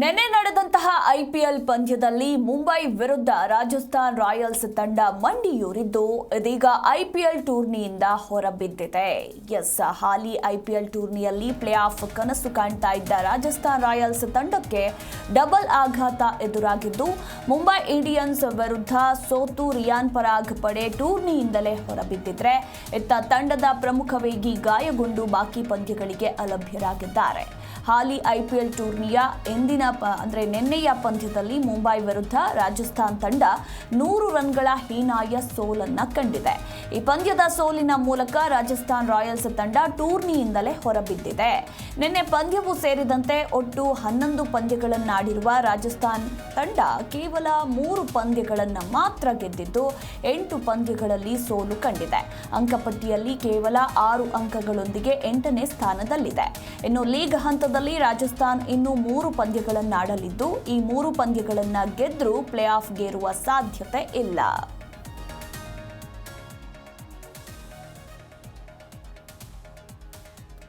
ನೆನೆ ನಡೆದಂತಹ ಐಪಿಎಲ್ ಪಂದ್ಯದಲ್ಲಿ ಮುಂಬೈ ವಿರುದ್ಧ ರಾಜಸ್ಥಾನ್ ರಾಯಲ್ಸ್ ತಂಡ ಮಂಡಿಯೂರಿದ್ದು, ಇದೀಗ ಐಪಿಎಲ್ ಟೂರ್ನಿಯಿಂದ ಹೊರಬಿದ್ದಿದೆ. ಎಸ್, ಹಾಲಿ ಐಪಿಎಲ್ ಟೂರ್ನಿಯಲ್ಲಿ ಪ್ಲೇ ಆಫ್ ಕನಸು ಕಾಣ್ತಾ ಇದ್ದ ರಾಜಸ್ಥಾನ್ ರಾಯಲ್ಸ್ ತಂಡಕ್ಕೆ ಡಬಲ್ ಆಘಾತ ಎದುರಾಗಿದ್ದು, ಮುಂಬೈ ಇಂಡಿಯನ್ಸ್ ವಿರುದ್ಧ ಸೋತು ರಿಯಾನ್ ಪರಾಗ್ ಪಡೆ ಟೂರ್ನಿಯಿಂದಲೇ ಹೊರಬಿದ್ದಿದ್ರೆ, ಇತ್ತ ತಂಡದ ಪ್ರಮುಖ ವೇಗಿ ಗಾಯಗೊಂಡು ಬಾಕಿ ಪಂದ್ಯಗಳಿಗೆ ಅಲಭ್ಯರಾಗಿದ್ದಾರೆ. ಹಾಲಿ ಐಪಿಎಲ್ ಟೂರ್ನಿಯ ಎಂದಿನ ಪ, ಅಂದರೆ ನಿನ್ನೆಯ ಪಂದ್ಯದಲ್ಲಿ ಮುಂಬೈ ವಿರುದ್ಧ ರಾಜಸ್ಥಾನ್ ತಂಡ ನೂರು ರನ್ಗಳ ಹೀನಾಯ ಸೋಲನ್ನ ಕಂಡಿದೆ. ಈ ಪಂದ್ಯದ ಸೋಲಿನ ಮೂಲಕ ರಾಜಸ್ಥಾನ್ ರಾಯಲ್ಸ್ ತಂಡ ಟೂರ್ನಿಯಿಂದಲೇ ಹೊರಬಿದ್ದಿದೆ. ನಿನ್ನೆ ಪಂದ್ಯವು ಸೇರಿದಂತೆ ಒಟ್ಟು ಹನ್ನೊಂದು ಪಂದ್ಯಗಳನ್ನಾಡಿರುವ ರಾಜಸ್ಥಾನ್ ತಂಡ ಕೇವಲ ಮೂರು ಪಂದ್ಯಗಳನ್ನು ಮಾತ್ರ ಗೆದ್ದಿದ್ದು, ಎಂಟು ಪಂದ್ಯಗಳಲ್ಲಿ ಸೋಲು ಕಂಡಿದೆ. ಅಂಕಪಟ್ಟಿಯಲ್ಲಿ ಕೇವಲ ಆರು ಅಂಕಗಳೊಂದಿಗೆ ಎಂಟನೇ ಸ್ಥಾನದಲ್ಲಿದೆ. ಇನ್ನು ಲೀಗ್ ಹಂತದಲ್ಲಿ ರಾಜಸ್ಥಾನ್ ಇನ್ನೂ ಮೂರು ಪಂದ್ಯಗಳನ್ನಾಡಲಿದ್ದು ಈ ಮೂರು ಪಂದ್ಯಗಳನ್ನು ಗೆದ್ದರೂ ಪ್ಲೇ ಆಫ್ಗೇರುವ ಸಾಧ್ಯತೆ ಇಲ್ಲ.